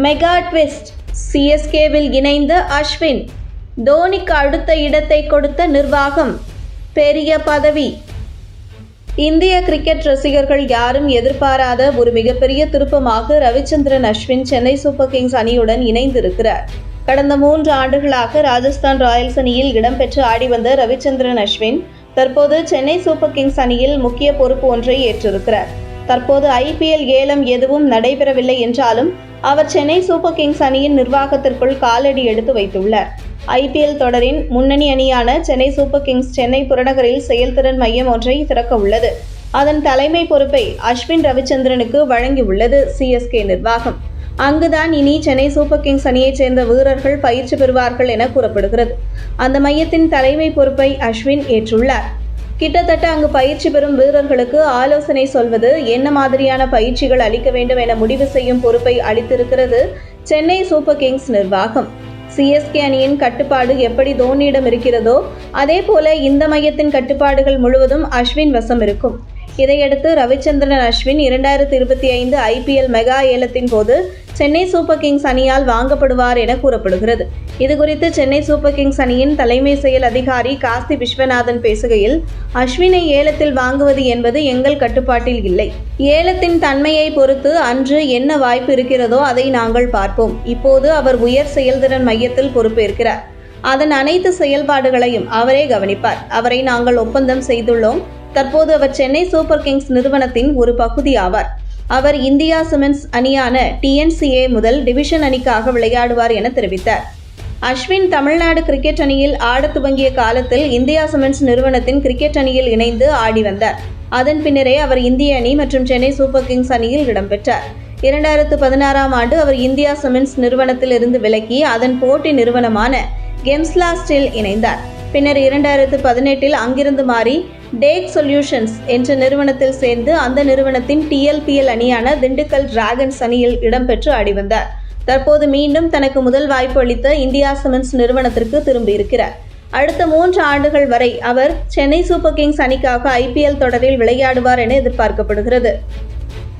Mega twist சிஎஸ்கேவில் இணைந்த அஸ்வின் தோனிக்கு அடுத்த இடத்தை கொடுத்த நிர்வாகம் பெரிய பதவி. இந்திய கிரிக்கெட் ரசிகர்கள் யாரும் எதிர்பாராத ஒரு மிகப்பெரிய திருப்பமாக ரவிச்சந்திரன் அஸ்வின் சென்னை சூப்பர் கிங்ஸ் அணியுடன் இணைந்திருக்கிறார். கடந்த மூன்று ஆண்டுகளாக ராஜஸ்தான் ராயல்ஸ் அணியில் இடம்பெற்று ஆடி வந்த ரவிச்சந்திரன் அஸ்வின் தற்போது சென்னை சூப்பர் கிங்ஸ் அணியில் முக்கிய பொறுப்பு ஒன்றை ஏற்றிருக்கிறார். தற்போது ஐபிஎல் ஏலம் எதுவும் நடைபெறவில்லை என்றாலும் அவர் சென்னை சூப்பர் கிங்ஸ் அணியின் நிர்வாகத்திற்குள் காலடி எடுத்து வைத்துள்ளார். ஐபிஎல் தொடரின் முன்னணி அணியான சென்னை சூப்பர் கிங்ஸ் சென்னை புறநகரில் செயல்திறன் மையம் ஒன்றை திறக்க உள்ளது. அதன் தலைமை பொறுப்பை அஸ்வின் ரவிச்சந்திரனுக்கு வழங்கியுள்ளது சிஎஸ்கே நிர்வாகம். அங்குதான் இனி சென்னை சூப்பர் கிங்ஸ் அணியைச் சேர்ந்த வீரர்கள் பயிற்சி பெறுவார்கள் என கூறப்படுகிறது. அந்த மையத்தின் தலைமை பொறுப்பை அஸ்வின் ஏற்றுள்ளார். கிட்டத்தட்ட அங்கு பயிற்சி பெறும் வீரர்களுக்கு ஆலோசனை சொல்வது என்ன மாதிரியான பயிற்சிகள் அளிக்க வேண்டும் என முடிவு செய்யும் பொறுப்பை அளித்திருக்கிறது சென்னை சூப்பர் கிங்ஸ் நிர்வாகம். சிஎஸ்கே அணியின் கட்டுப்பாடு எப்படி தோனியிடம் இருக்கிறதோ அதே போல இந்த மையத்தின் கட்டுப்பாடுகள் முழுவதும் அஸ்வின் வசம் இருக்கும். இதையடுத்து ரவிச்சந்திரன் அஸ்வின் இரண்டாயிரத்தி இருபத்தி ஐந்து ஐபிஎல் மெகா ஏலத்தின் போது சென்னை சூப்பர் கிங்ஸ் அணியால் வாங்கப்படுவார் என கூறப்படுகிறது. இதுகுறித்து சென்னை சூப்பர் கிங்ஸ் அணியின் தலைமை செயல் அதிகாரி காஸ்தி விஸ்வநாதன் பேசுகையில் அஸ்வினை ஏலத்தில் வாங்குவது என்பது எங்கள் கட்டுப்பாட்டில் இல்லை. ஏலத்தின் தன்மையை பொறுத்து அன்று என்ன வாய்ப்பு இருக்கிறதோ அதை நாங்கள் பார்ப்போம். இப்போது அவர் உயர் செயல்திறன் மையத்தில் பொறுப்பேற்கிறார். அதன் அனைத்து செயல்பாடுகளையும் அவரே கவனிப்பார். அவரை நாங்கள் ஒப்பந்தம் செய்துள்ளோம். தற்போது அவர் சென்னை சூப்பர் கிங்ஸ் நிறுவனத்தின் ஒரு பகுதி ஆவார் அவர் இந்தியா சிமெண்ட்ஸ் அணியான டிஎன்சிஏ முதல் டிவிஷன் அணிக்காக விளையாடுவார் என தெரிவித்தார். அஸ்வின் தமிழ்நாடு கிரிக்கெட் அணியில் ஆடத் துவங்கிய காலத்தில் இந்தியா சிமெண்ட்ஸ் நிறுவனத்தின் கிரிக்கெட் அணியில் இணைந்து ஆடி வந்தார். அதன் பின்னரே அவர் இந்திய அணி மற்றும் சென்னை சூப்பர் கிங்ஸ் அணியில் இடம்பெற்றார் இரண்டாயிரத்து பதினாறாம் ஆண்டு அவர் இந்தியா சிமெண்ட்ஸ் நிறுவனத்தில் இருந்து விலகி அதன் போட்டி நிறுவனமான கெம்ஸ்லாஸ்டில் இணைந்தார். பின்னர் இரண்டாயிரத்து பதினெட்டில் அங்கிருந்து மாறி டேக் சொல்யூஷன்ஸ் என்ற நிறுவனத்தில் சேர்ந்து அந்த நிறுவனத்தின் டிஎல்பிஎல் அணியான திண்டுக்கல் டிராகன்ஸ் அணியில் இடம்பெற்று அடிவந்தார் தற்போது மீண்டும் தனக்கு முதல் வாய்ப்பு அளித்த இந்தியா சிமெண்ட்ஸ் நிறுவனத்திற்கு திரும்பியிருக்கிறார் அடுத்த மூன்று ஆண்டுகள் வரை அவர் சென்னை சூப்பர் கிங்ஸ் அணிக்காக ஐபிஎல் தொடரில் விளையாடுவார் என எதிர்பார்க்கப்படுகிறது.